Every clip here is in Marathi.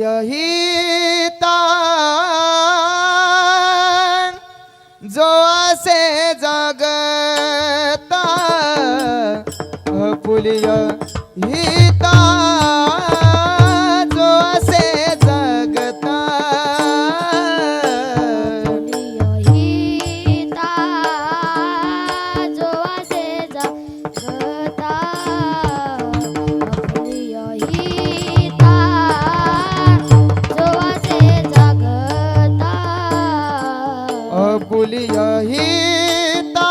यहिता जो असे जगता पुलिय हिता सहिता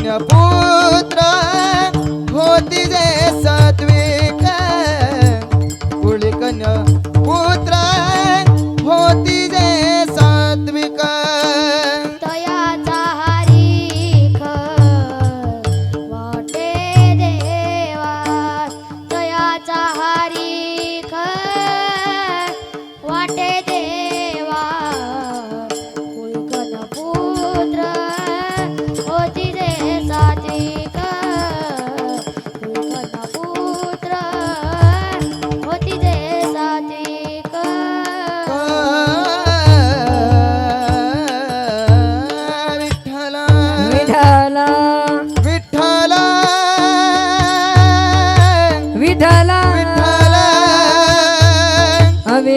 પુત્ર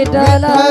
విఠలా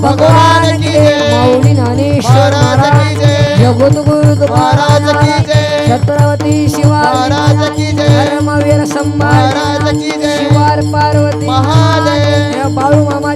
भगवान की माऊली ज्ञानेश्वर महाराज जगद्गुरु महाराज। की छत्रपती शिवाराज की धर्मवीर संभाराज की शिवार पार्वती। महादेव। बाळू मामा